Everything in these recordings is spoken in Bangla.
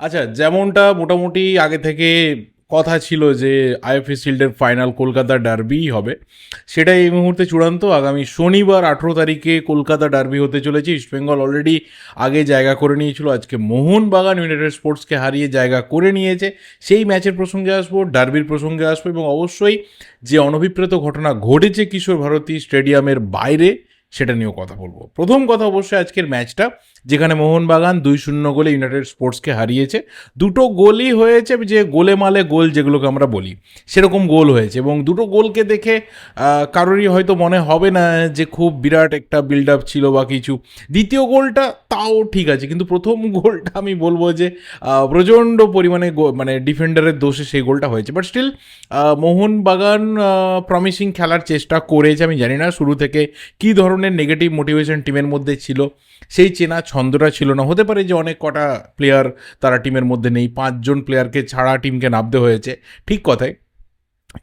আচ্ছা যেমনটা মোটামুটি আগে থেকে কথা ছিল যে আইএফএ শিল্ডের ফাইনাল কলকাতা ডার্বিই হবে, সেটাই এই মুহূর্তে চূড়ান্ত। আগামী শনিবার আঠেরো তারিখে কলকাতা ডার্বি হতে চলেছে। ইস্টবেঙ্গল অলরেডি আগে জায়গা করে নিয়েছিল। আজকে মোহনবাগান ইউনাইটেড স্পোর্টসকে হারিয়ে জায়গা করে নিয়েছে। সেই ম্যাচের প্রসঙ্গে আসব ডার্বির প্রসঙ্গে আসব এবং অবশ্যই যে অনভিপ্রেত ঘটনা ঘটেছে কিশোর ভারতী স্টেডিয়ামের বাইরে সেটা নিয়েও কথা বলব। প্রথম কথা অবশ্যই আজকের ম্যাচটা, যেখানে মোহনবাগান দুই শূন্য গোলে ইউনাইটেড স্পোর্টসকে হারিয়েছে। দুটো গোলই হয়েছে যে গোলে মালে গোল যেগুলোকে আমরা বলি। সেরকম গোল হয়েছে এবং দুটো গোলকে দেখে কারোরই হয়তো মনে হবে না যে খুব বিরাট একটা বিল্ড আপ ছিল বা কিছু। দ্বিতীয় গোলটা তাও ঠিক আছে, কিন্তু প্রথম গোলটা আমি বলব যে প্রচণ্ড পরিমাণে মানে ডিফেন্ডারের দোষে সেই গোলটা হয়েছে। বাট স্টিল মোহনবাগান প্রমিসিং খেলার চেষ্টা করেছে, আমি জানি না শুরু থেকে কী ধরনের নেগেটিভ মোটিভেশন টিমের মধ্যে ছিল। সেই চেনা ছন্দটা ছিল না। হতে পারে যে অনেক কটা প্লেয়ার তারা টিমের মধ্যে নেই। পাঁচজন প্লেয়ারকে ছাড়া টিমকে নামতে হয়েছে। ঠিক কথাই।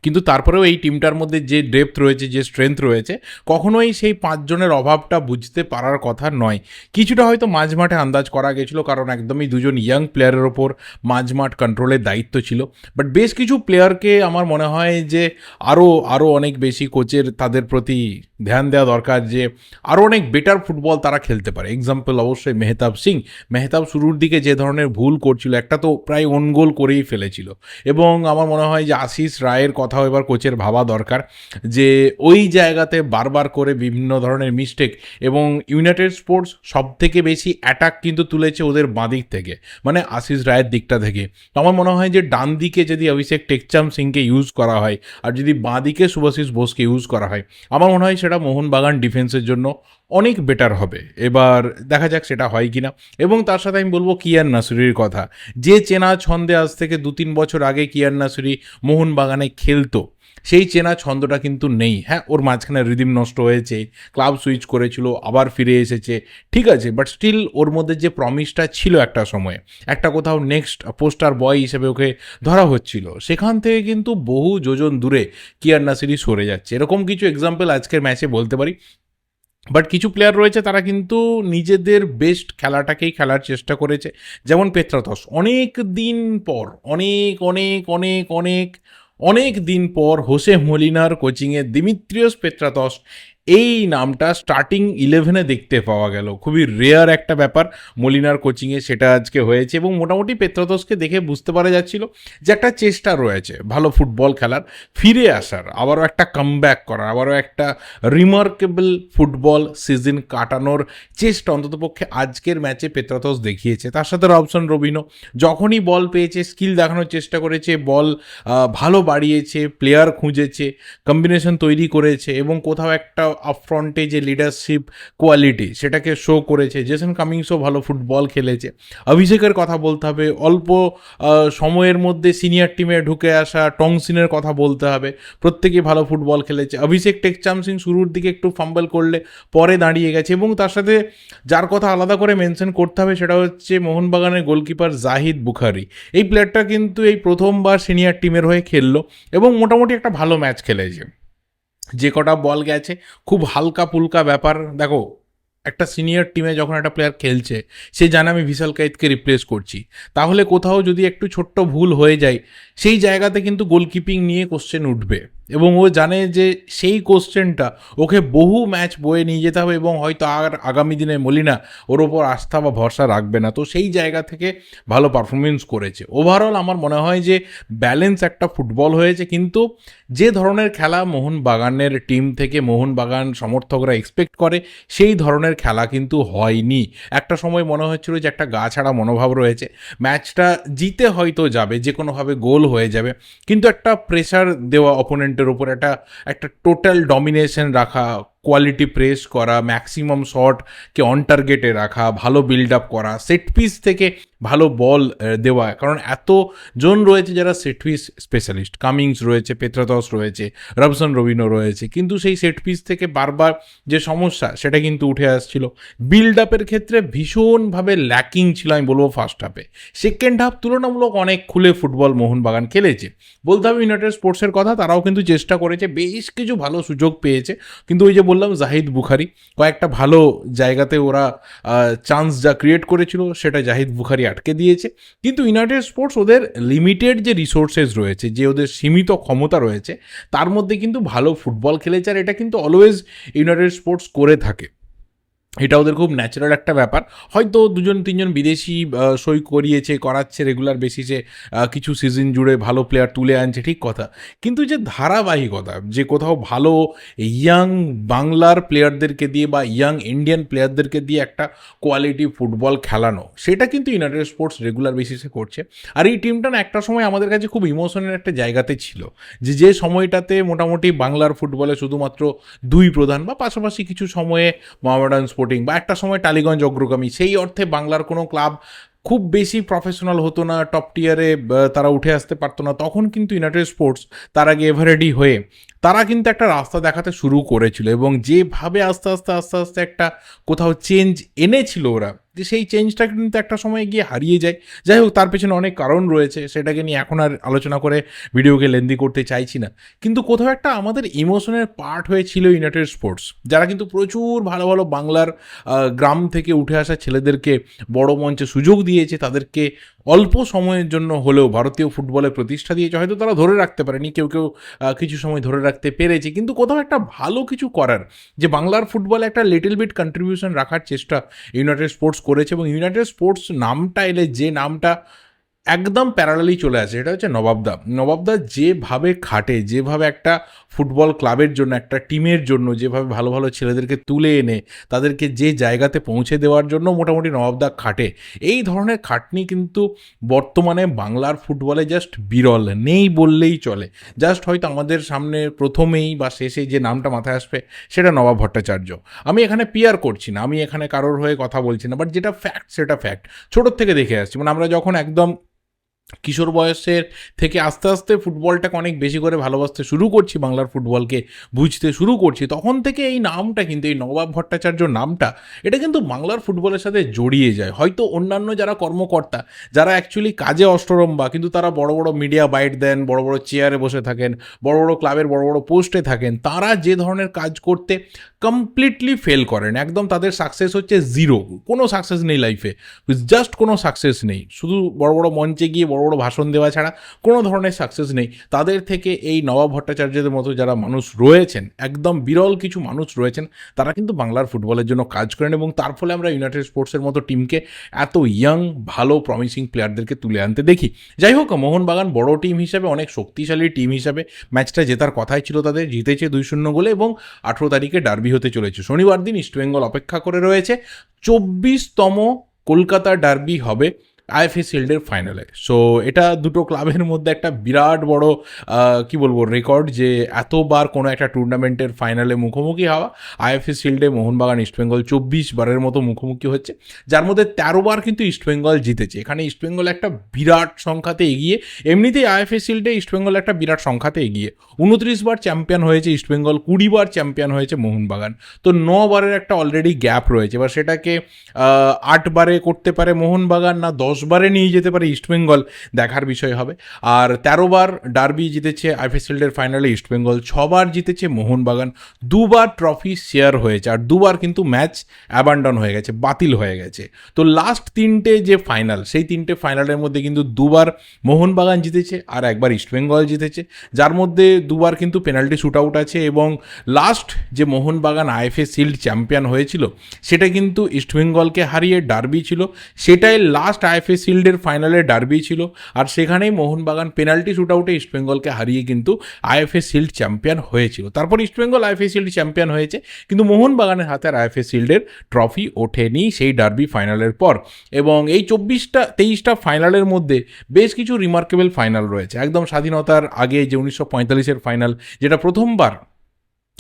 কিন্তু তারপরেও এই টিমটার মধ্যে যে ডেপথ রয়েছে, যে স্ট্রেংথ রয়েছে, কখনোই সেই পাঁচজনের অভাবটা বুঝতে পারার কথা নয়। কিছুটা হয়তো মাঝমাঠে আন্দাজ করা গেছিল, কারণ একদমই দুজন ইয়াং প্লেয়ারের ওপর মাঝমাঠ কন্ট্রোলের দায়িত্ব ছিল। বাট বেশ কিছু প্লেয়ারকে আমার মনে হয় যে আরও আরও অনেক বেশি কোচের তাদের প্রতি ধ্যান দেওয়া দরকার যে আরও অনেক বেটার ফুটবল তারা খেলতে পারে। এক্সাম্পল অবশ্যই মেহতাব সিং। মেহতাব শুরুর দিকে যে ধরনের ভুল করছিল, একটা তো প্রায় ওন গোল করেই ফেলেছিল। এবং আমার মনে হয় যে আশিস রায়ের কথাও এবার কোচের ভাবা দরকার যে ওই জায়গাতে বারবার করে বিভিন্ন ধরনের মিস্টেক এবং ইউনাইটেড স্পোর্টস সব থেকে বেশি অ্যাটাক কিন্তু তুলেছে ওদের বাঁদিক থেকে মানে আশিস রায়ের দিকটা থেকে। আমার মনে হয় যে ডান দিকে যদি অভিষেক টেকচাম সিংকে ইউজ করা হয় আর যদি বাঁ দিকে শুভাশিস বোসকে ইউজ করা হয়, আমার মনে হয় সেটা মোহনবাগান ডিফেন্সের জন্য অনেক বেটার হবে। এবার দেখা যাক সেটা হয় কি না এবং তার সাথে আমি বলব কিয়ান নাসুরির কথা। যে চেনা ছন্দে আজ থেকে দু তিন বছর আগে কিয়ান নাসুরি মোহনবাগানে খেলতো, সেই চেনা ছন্দটা কিন্তু নেই। হ্যাঁ ওর মাঝখানে রিদিম নষ্ট হয়েছে ক্লাব সুইচ করেছিল, আবার ফিরে এসেছে। ঠিক আছে বাট স্টিল ওর মধ্যে যে প্রমিসটা ছিল একটা সময়ে, একটা কোথাও নেক্সট পোস্টার বয় হিসেবে ওকে ধরা হচ্ছিল, সেখান থেকে কিন্তু বহু যোজন দূরে কিয়ার নাসিরি সরে যাচ্ছে। এরকম কিছু এক্সাম্পল আজকের ম্যাচে বলতে পারি। বাট কিছু প্লেয়ার রয়েছে তারা কিন্তু নিজেদের বেস্ট খেলাটাকেই খেলার চেষ্টা করেছে। যেমন পেত্রাতস অনেক দিন পর, অনেক অনেক অনেক অনেক অনেক দিন পর হোসে মলিনার কোচিংয়ে দিমিত্রিয়স পেত্রাতস এই নামটা স্টার্টিং ইলেভেনে দেখতে পাওয়া গেল। খুবই রেয়ার একটা ব্যাপার মলিনার কোচিংয়ে সেটা আজকে হয়েছে এবং মোটামুটি পেত্রাতসকে দেখে বুঝতে পারা যাচ্ছিল যে একটা চেষ্টা রয়েছে ভালো ফুটবল খেলার, ফিরে আসার, আবারও একটা কামব্যাক করার, আবারও একটা রিমার্কেবল ফুটবল সিজন কাটানোর চেষ্টা অন্ততপক্ষে আজকের ম্যাচে পেত্রাতস দেখিয়েছে। তার সাথে রবসন রবিনো যখনই বল পেয়েছে স্কিল দেখানোর চেষ্টা করেছে বল ভালো বাড়িয়েছে প্লেয়ার খুঁজেছে কম্বিনেশন তৈরি করেছে এবং কোথাও একটা আপফ্রন্টে যে লিডারশিপ কোয়ালিটি সেটাকে শো করেছে জেসন কামিংসও ভালো ফুটবল খেলেছে। অভিষেকের কথা বলতে হবে, অল্প সময়ের মধ্যে সিনিয়র টিমে ঢুকে আসা টংসিনের কথা বলতে হবে, প্রত্যেকেই ভালো ফুটবল খেলেছে। অভিষেক টেকচাম সিং শুরুর দিকে একটু ফাম্বল করলে পরে দাঁড়িয়ে গেছে এবং তার সাথে যার কথা আলাদা করে মেনশন করতে হবে সেটা হচ্ছে মোহনবাগানের গোলকিপার জাহিদ বুখারি। এই প্লেয়ারটা কিন্তু এই প্রথমবার সিনিয়র টিমের হয়ে খেললো এবং মোটামুটি একটা ভালো ম্যাচ খেলেছে। যে কটা বল গেছে, খুব হালকা পুলকা ব্যাপার। দেখো, একটা সিনিয়র টিমে যখন একটা প্লেয়ার খেলছে, সে জানে আমি ভিশাল কাইতকে রিপ্লেস করছি। তাহলে কোথাও যদি একটু ছোট্ট ভুল হয়ে যায়, সেই জায়গাতে কিন্তু গোলকিপিং নিয়ে কোশ্চেন উঠবে। এবং ও জানে যে সেই কোশ্চেনটা ওকে বহু ম্যাচ বয়ে নিয়ে যেতে হবে এবং হয়তো আর আগামী দিনে মলিনা ওর ওপর আস্থা বা ভরসা রাখবে না। তো সেই জায়গা থেকে ভালো পারফরমেন্স করেছে। ওভারঅল আমার মনে হয় যে ব্যালেন্স একটা ফুটবল হয়েছে, কিন্তু যে ধরনের খেলা মোহনবাগানের টিম থেকে মোহনবাগান সমর্থকরা এক্সপেক্ট করে, সেই ধরনের খেলা কিন্তু হয়নি। একটা সময় মনে হচ্ছিল যে একটা গা ছাড়া মনোভাব রয়েছে। ম্যাচটা জিতে হয়তো যাবে যে কোনোভাবে গোল হয়ে যাবে, কিন্তু একটা প্রেশার দেওয়া অপোনেন্টের উপর একটা একটা টোটাল ডমিনেশন রাখা কোয়ালিটি প্রেস করা ম্যাক্সিমাম শটকে অন টার্গেটে রাখা, ভালো বিল্ড আপ করা সেট পিস থেকে ভালো বল দেওয়া। কারণ এত জন রয়েছে যারা সেট পিস স্পেশালিস্ট কামিংস রয়েছে পেত্রাতস রয়েছে রবসন রবিনো রয়েছে। কিন্তু সেই সেট পিস থেকে বারবার যে সমস্যা, সেটা কিন্তু উঠে আসছিল। বিল্ড আপের ক্ষেত্রে ভীষণভাবে ল্যাকিং ছিল, আমি বলব ফার্স্ট হাফে সেকেন্ড হাফ তুলনামূলক অনেক খুলে ফুটবল মোহনবাগান খেলেছে। বলতে হবে ইউনাইটেড স্পোর্টসের কথা, তারাও কিন্তু চেষ্টা করেছে, বেশ কিছু ভালো সুযোগ পেয়েছে। কিন্তু ওই যে বললাম, জাহিদ বুখারি। কয়েকটা ভালো জায়গাতে ওরা চান্স যা ক্রিয়েট করেছিল সেটা জাহিদ বুখারি আটকে দিয়েছে। কিন্তু ইউনাইটেড স্পোর্টস ওদের লিমিটেড যে রিসোর্সেস রয়েছে, যে ওদের সীমিত ক্ষমতা রয়েছে, তার মধ্যে কিন্তু ভালো ফুটবল খেলেছে, আর এটা কিন্তু অলওয়েজ ইউনাইটেড স্পোর্টস করে থাকে। এটা ওদের খুব ন্যাচারাল একটা ব্যাপার। হয়তো দুজন, তিনজন বিদেশি সই করিয়েছে, করাচ্ছে রেগুলার বেসিসে কিছু সিজন জুড়ে ভালো প্লেয়ার তুলে আনছে, ঠিক কথা। কিন্তু যে ধারাবাহিকতা, যে কোথাও ভালো ইয়াং বাংলার প্লেয়ারদেরকে দিয়ে বা ইয়াং ইন্ডিয়ান প্লেয়ারদেরকে দিয়ে একটা কোয়ালিটি ফুটবল খেলানো, সেটা কিন্তু ইউনাইটেড স্পোর্টস রেগুলার বেসিসে করছে। আর এই টিমটা না একটা সময় আমাদের কাছে খুব ইমোশনের একটা জায়গাতে ছিল, যে যে সময়টাতে মোটামুটি বাংলার ফুটবলে শুধুমাত্র দুই প্রধান বা পাশাপাশি কিছু সময়ে মোহামেডান স্পোর্টিং বা একটা সময় টালিগঞ্জ অগ্রগামী, সেই অর্থে বাংলার কোনো ক্লাব খুব বেশি প্রফেশনাল হতো না টপ টিয়ারে তারা উঠে আসতে পারতো না। তখন কিন্তু ইউনাইটেড স্পোর্টস তার আগে এভারেডি হয়ে তারা কিন্তু একটা রাস্তা দেখাতে শুরু করেছিল এবং যেভাবে আস্তে আস্তে আস্তে আস্তে একটা কোথাও চেঞ্জ এনেছিল ওরা। যে সেই চেঞ্জটা কিন্তু একটা সময় গিয়ে হারিয়ে যায়। যাই হোক, তার পেছনে অনেক কারণ রয়েছে, সেটাকে নিয়ে এখন আর আলোচনা করে ভিডিওকে লেন্দি করতে চাইছি না। কিন্তু কোথাও একটা আমাদের ইমোশনের পার্ট হয়েছিল ইউনাইটেড স্পোর্টস যারা কিন্তু প্রচুর ভালো ভালো বাংলার গ্রাম থেকে উঠে আসা ছেলেদেরকে বড় মঞ্চে সুযোগ দিয়েছে, তাদেরকে অল্প সময়ের জন্য হলেও ভারতীয় ফুটবলে প্রতিষ্ঠা দিয়েছে। হয়তো তারা ধরে রাখতে পারেনি, কেউ কেউ কিছু সময় ধরে রাখতে পেরেছে। কিন্তু কোথাও একটা ভালো কিছু করার, যে বাংলার ফুটবলে একটা লিটল বিট কন্ট্রিবিউশন রাখার চেষ্টা ইউনাইটেড স্পোর্টস করেছে এবং ইউনাইটেড স্পোর্টস নামটা এলে যে নামটা একদম প্যারালালি চলে আসে এটা হচ্ছে নবাবদা। নবাবদা যেভাবে খাটে, যেভাবে একটা ফুটবল ক্লাবের জন্য, একটা টিমের জন্য, যেভাবে ভালো ভালো ছেলেদেরকে তুলে এনে, তাদেরকে যে জায়গাতে পৌঁছে দেওয়ার জন্য মোটামুটি নবাবদা খাটে। এই ধরনের খাটনি কিন্তু বর্তমানে বাংলার ফুটবলে জাস্ট বিরল, নেই বললেই চলে। জাস্ট হয়তো আমাদের সামনে প্রথমেই বা শেষে যে নামটা মাথায় আসবে, সেটা নবাব ভট্টাচার্য। আমি এখানে পিয়ার করছি না, আমি এখানে কারোর হয়ে কথা বলছি না বাট যেটা ফ্যাক্ট সেটা ফ্যাক্ট ছোটোর থেকে দেখে আসছি মানে আমরা যখন একদম কিশোর বয়সের থেকে আস্তে আস্তে ফুটবলটাকে অনেক বেশি করে ভালোবাসতে শুরু করছি, বাংলার ফুটবলকে বুঝতে শুরু করছি। তখন থেকে এই নামটা কিন্তু, এই নবাব ভট্টাচার্য নামটা, এটা কিন্তু বাংলার ফুটবলের সাথে জড়িয়ে যায়। হয়তো অন্যান্য যারা কর্মকর্তা, যারা অ্যাকচুয়ালি কাজে অষ্টরম্বা, কিন্তু তারা বড় বড় মিডিয়া বাইট দেন, বড় বড় চেয়ারে বসে থাকেন, বড় বড় ক্লাবের বড় বড় পোস্টে থাকেন, তারা যে ধরনের কাজ করতে কমপ্লিটলি ফেল করেন। একদম তাদের সাকসেস হচ্ছে জিরো কোনো সাকসেস নেই লাইফে জাস্ট কোনো সাকসেস নেই। শুধু বড় বড় মঞ্চে গিয়ে বড় বড় ভাষণ দেওয়া ছাড়া কোনো ধরনের সাকসেস নেই। তাদের থেকে এই নবাব ভট্টাচার্যদের মতো যারা মানুষ রয়েছেন, একদম বিরল কিছু মানুষ রয়েছেন, তারা কিন্তু বাংলার ফুটবলের জন্য কাজ করেন এবং তার ফলে আমরা ইউনাইটেড স্পোর্টসের মতো টিমকে এত ইয়াং ভালো প্রমিসিং প্লেয়ারদেরকে তুলে আনতে দেখি। যাই হোক, মোহনবাগান বড় টিম হিসাবে, অনেক শক্তিশালী টিম হিসাবে ম্যাচটা জেতার কথাই ছিল তাদের। জিতেছে দুই শূন্য গোলে এবং আঠেরো তারিখে ডার্বি হতে চলেছে। শনিবার দিন ইস্টবেঙ্গল অপেক্ষা করে রয়েছে। চব্বিশতম কলকাতা ডার্বি হবে। আইএফএ শিল্ডের ফাইনালে সো এটা দুটো ক্লাবের মধ্যে একটা বিরাট বড় কি বলব রেকর্ড যে এতবার কোনো একটা টুর্নামেন্টের ফাইনালে মুখোমুখি হওয়া, আইএফএ শিল্ডে মোহনবাগান ইস্টবেঙ্গল চব্বিশ বারের মতো মুখোমুখি হচ্ছে। যার মধ্যে তেরো বার কিন্তু ইস্টবেঙ্গল জিতেছে। এখানে ইস্টবেঙ্গল একটা বিরাট সংখ্যাতে এগিয়ে, এমনিতেই আইএফএ শিল্ডে ইস্টবেঙ্গল একটা বিরাট সংখ্যাতে এগিয়ে। উনত্রিশ বার চ্যাম্পিয়ন হয়েছে ইস্টবেঙ্গল কুড়ি বার চ্যাম্পিয়ন হয়েছে মোহনবাগান। তো ন বারের একটা অলরেডি গ্যাপ রয়েছে। এবার সেটাকে আট বারে করতে পারে মোহনবাগান, না দশ বারে নিয়ে যেতে পারে ইস্টবেঙ্গল দেখার বিষয় হবে। আর তেরো বার ডার্বি জিতেছে আইফিসিল্ডের ফাইনালে ইস্টবেঙ্গল ছবার জিতেছে মোহনবাগান, দুবার ট্রফি শেয়ার হয়েছে আর দুবার কিন্তু ম্যাচ অ্যাবান্ডন হয়ে গেছে, বাতিল হয়ে গেছে। তো লাস্ট তিনটে যে ফাইনাল সেই তিনটে ফাইনালের মধ্যে কিন্তু দুবার মোহনবাগান জিতেছে আর একবার ইস্টবেঙ্গল জিতেছে। যার মধ্যে দুবার কিন্তু পেনাল্টি শ্যুট আউট আছে এবং লাস্ট যে মোহনবাগান আইএফএ শিল্ড চ্যাম্পিয়ন হয়েছিল, সেটা কিন্তু ইস্টবেঙ্গলকে হারিয়ে ডার্বি ছিল। সেটাই লাস্ট আইএফএ শিল্ডের ফাইনালে ডার্বি ছিল। আর সেখানেই মোহনবাগান পেনাল্টি শ্যুট আউটে ইস্টবেঙ্গলকে হারিয়ে কিন্তু আইএফএ শিল্ড চ্যাম্পিয়ন হয়েছিল। তারপর ইস্টবেঙ্গল আইএফএ শিল্ড চ্যাম্পিয়ন হয়েছে। কিন্তু মোহনবাগানের হাতে আর আইএফএ শিল্ডের ট্রফি ওঠেনি সেই ডার্বি ফাইনালের পর। এবং এই চব্বিশটা, তেইশটা ফাইনালের মধ্যে বেশ কিছু রিমার্কেবল ফাইনাল রয়েছে। একদম স্বাধীনতার আগে যে উনিশশো পঁয়তাল্লিশের ফাইনাল যেটা প্রথমবার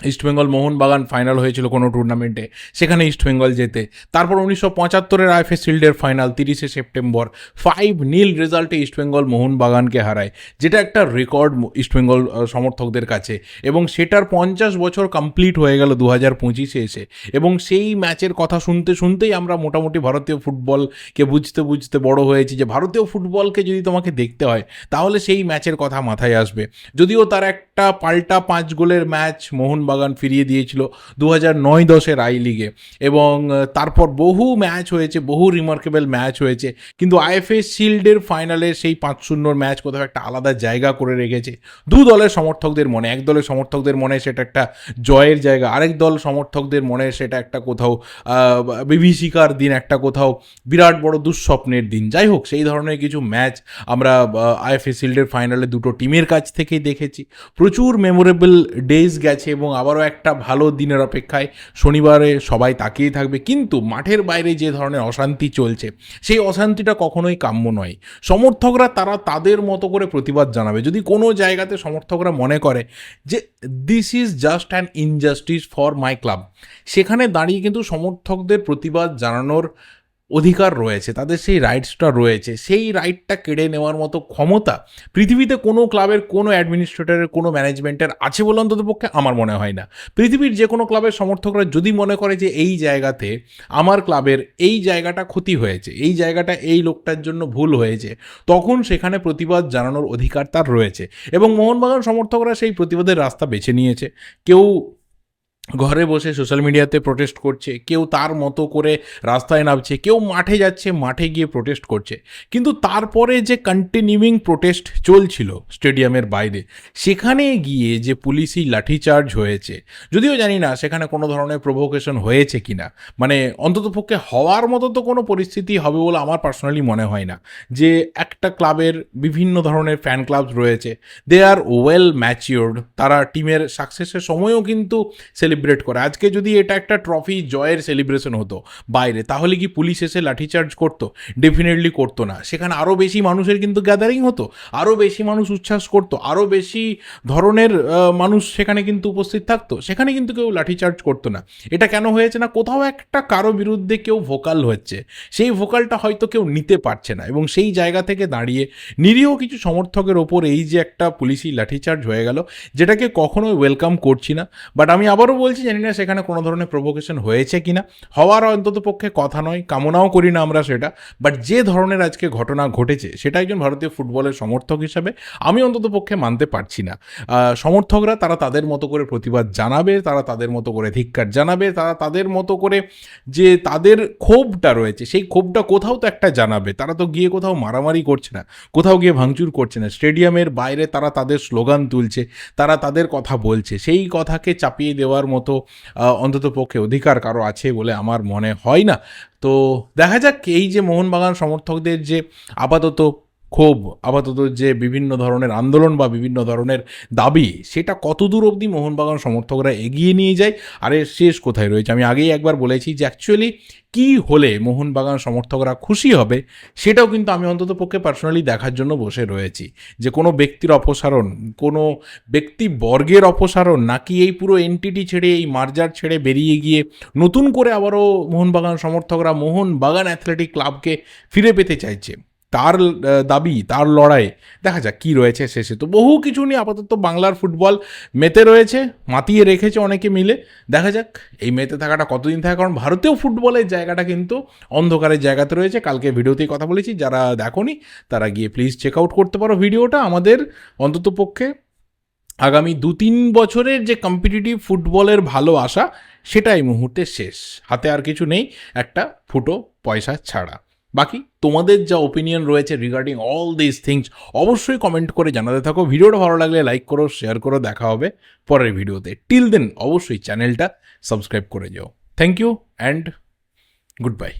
ইস্টবেঙ্গল মোহনবাগান ফাইনাল হয়েছিল কোনো টুর্নামেন্টে সেখানে ইস্টবেঙ্গল জেতে। তারপর উনিশশো পঁচাত্তরের আইএফএ শিল্ডের ফাইনাল তিরিশে সেপ্টেম্বর। ফাইভ নীল রেজাল্টে ইস্টবেঙ্গল মোহনবাগানকে হারায়, যেটা একটা রেকর্ড ইস্টবেঙ্গল সমর্থকদের কাছে। এবং সেটার পঞ্চাশ বছর কমপ্লিট হয়ে গেল দু হাজার পঁচিশে এসে। এবং সেই ম্যাচের কথা শুনতে শুনতেই আমরা মোটামুটি ভারতীয় ফুটবলকে বুঝতে বুঝতে বড় হয়েছি যে, ভারতীয় ফুটবলকে যদি তোমাকে দেখতে হয়, তাহলে সেই ম্যাচের কথা মাথায় আসবে। যদিও তার একটা পাল্টা পাঁচ গোলের ম্যাচ মোহনবাগান মোহনবাগান ফিরিয়ে দিয়েছিল দু হাজার নয় দশের আই লিগে। এবং তারপর বহু ম্যাচ হয়েছে, বহু রিমার্কেবল ম্যাচ হয়েছে। কিন্তু আইএফএ শিল্ডের ফাইনালে সেই পাঁচ শূন্যর ম্যাচ কোথাও একটা আলাদা জায়গা করে রেখেছে। দু দলের সমর্থকদের মনে, এক দলের সমর্থকদের মনে সেটা একটা জয়ের জায়গা, আরেক দল সমর্থকদের মনে সেটা একটা কোথাও বিভীষিকার দিন, একটা কোথাও বিরাট বড় দুঃস্বপ্নের দিন। যাই হোক, সেই ধরনের কিছু ম্যাচ আমরা আইএফএ শিল্ডের ফাইনালে দুটো টিমের কাছ থেকেই দেখেছি। প্রচুর মেমোরেবল ডেজ গেছে এবং আবারও একটা ভালো দিনের অপেক্ষায় শনিবারে সবাই তাকিয়ে থাকবে। কিন্তু মাঠের বাইরে যে ধরনের অশান্তি চলছে, সেই অশান্তিটা কখনোই কাম্য নয়। সমর্থকরা তারা তাদের মতো করে প্রতিবাদ জানাবে। যদি কোনো জায়গাতে সমর্থকরা মনে করে যে this is just an injustice for my club সেখানে দাঁড়িয়ে কিন্তু সমর্থকদের প্রতিবাদ জানানোর অধিকার রয়েছে, তাদের সেই রাইটসটা রয়েছে, সেই রাইটটা কেড়ে নেওয়ার মতো ক্ষমতা পৃথিবীতে কোনো ক্লাবের কোনো অ্যাডমিনিস্ট্রেটরের কোনো ম্যানেজমেন্টের আছে বলে অন্তত পক্ষে আমার মনে হয় না। পৃথিবীর যে কোনো ক্লাবের সমর্থকরা যদি মনে করে যে এই জায়গাতে আমার ক্লাবের এই জায়গাটা ক্ষতি হয়েছে, এই জায়গাটা এই লোকটার জন্য ভুল হয়েছে, তখন সেখানে প্রতিবাদ জানানোর অধিকার তার রয়েছে। এবং মোহনবাগান সমর্থকরা সেই প্রতিবাদের রাস্তা বেছে নিয়েছে। কেউ ঘরে বসে সোশ্যাল মিডিয়াতে প্রোটেস্ট করছে, কেউ তার মতো করে রাস্তায় নামছে, কেউ মাঠে যাচ্ছে, মাঠে গিয়ে প্রোটেস্ট করছে। কিন্তু তারপরে যে কন্টিনিউইং প্রোটেস্ট চলছিল স্টেডিয়ামের বাইরে, সেখানে গিয়ে যে পুলিশি লাঠিচার্জ হয়েছে, যদিও জানি না সেখানে কোনো ধরনের প্রভোকেশন হয়েছে কি না মানে অন্ততপক্ষে হওয়ার মতো তো কোনো পরিস্থিতি হবে বলে আমার পার্সোনালি মনে হয় না। যে একটা ক্লাবের বিভিন্ন ধরনের ফ্যান ক্লাব রয়েছে দে আর ওয়েল ম্যাচিওর্ড তারা টিমের সাকসেসের সময়ও কিন্তু সেলিব্রেট করে। আজকে যদি এটা একটা ট্রফি জয়ের সেলিব্রেশন হতো বাইরে, তাহলে কি পুলিশ এসে লাঠিচার্জ করতো? ডেফিনেটলি করতো না। সেখানে আরও বেশি মানুষের কিন্তু গ্যাদারিং হতো আরও বেশি মানুষ উচ্ছ্বাস করতো আরও বেশি ধরনের মানুষ সেখানে কিন্তু উপস্থিত থাকতো। সেখানে কিন্তু কেউ লাঠিচার্জ করতো না। এটা কেন হয়েছে না? কোথাও একটা কারও বিরুদ্ধে কেউ ভোকাল হচ্ছে। সেই ভোকালটা হয়তো কেউ নিতে পারছে না এবং সেই জায়গা থেকে দাঁড়িয়ে নিরীহ কিছু সমর্থকের ওপর এই যে একটা পুলিশি লাঠিচার্জ হয়ে গেল, যেটাকে কখনোই ওয়েলকাম করছি না। বাট আমি আবারও বলছি জানি না সেখানে কোনো ধরনের প্রভোকেশন হয়েছে কি না হওয়ার অন্তত পক্ষে কথা নয়, কামনাও করি না আমরা সেটা। বাট যে ধরনের আজকে ঘটনা ঘটেছে, সেটা একজন ভারতীয় ফুটবলের সমর্থক হিসাবে আমি অন্তত পক্ষে মানতে পারছি না। সমর্থকরা তারা তাদের মতো করে প্রতিবাদ জানাবে, তারা তাদের মতো করে ধিক্কার জানাবে, তারা তাদের মতো করে যে তাদের ক্ষোভটা রয়েছে, সেই ক্ষোভটা কোথাও তো একটা জানাবে। তারা তো গিয়ে কোথাও মারামারি করছে না, কোথাও গিয়ে ভাঙচুর করছে না। স্টেডিয়ামের বাইরে তারা তাদের স্লোগান তুলছে, তারা তাদের কথা বলছে। সেই কথাকে চাপিয়ে দেওয়ার মতো অন্তত পক্ষে অধিকার কারও আছে বলে আমার মনে হয় না। তো দেখা যাক এই যে মোহনবাগান সমর্থকদের যে আপাতত ক্ষোভ, আপাতত যে বিভিন্ন ধরনের আন্দোলন বা বিভিন্ন ধরনের দাবি, সেটা কতদূর অবধি মোহনবাগান সমর্থকরা এগিয়ে নিয়ে যায়? আর এর শেষ কোথায় রয়েছে? আমি আগেই একবার বলেছি যে অ্যাকচুয়ালি কি হলে মোহনবাগান সমর্থকরা খুশি হবে, সেটাও কিন্তু আমি অন্তত পক্ষে পার্সোনালি দেখার জন্য বসে রয়েছি। যে কোনো ব্যক্তির অপসারণ, কোনো ব্যক্তি বর্গের অপসারণ, নাকি এই পুরো এনটিটি ছেড়ে, এই মার্জার ছেড়ে বেরিয়ে গিয়ে নতুন করে আবারও মোহনবাগান সমর্থকরা মোহনবাগান অ্যাথলেটিক ক্লাবকে ফিরে পেতে চাইছে? তার দাবি, তার লড়াই। দেখা যাক কি রয়েছে শেষে। তো বহু কিছু নিয়ে আপাতত বাংলার ফুটবল মেতে রয়েছে, মাতিয়ে রেখেছে অনেকে মিলে। দেখা যাক এই মেতে থাকাটা কতদিন থাকে, কারণ ভারতীয় ফুটবলের জায়গাটা কিন্তু অন্ধকারের জায়গাতে রয়েছে। কালকে ভিডিওতেই কথা বলেছি, যারা দেখোনি, তারা গিয়ে প্লিজ চেক আউট করতে পারো ভিডিওটা। আমাদের অন্তত পক্ষে আগামী দু তিন বছরের যে কম্পিটিটিভ ফুটবলের ভালো আশা, সেটা এই মুহূর্তে শেষ। হাতে আর কিছু নেই, একটা ফুটো পয়সা ছাড়া। বাকি তোমাদের যা ওপিনিয়ন রয়েছে রিগার্ডিং অল দিস থিংস অবশ্যই কমেন্ট করে জানাতে থাকো। ভিডিওটা ভালো লাগলে লাইক করো শেয়ার করো, দেখা হবে পরের ভিডিওতে। টিল দেন অবশ্যই চ্যানেলটা সাবস্ক্রাইব করে যাও। Thank you and good bye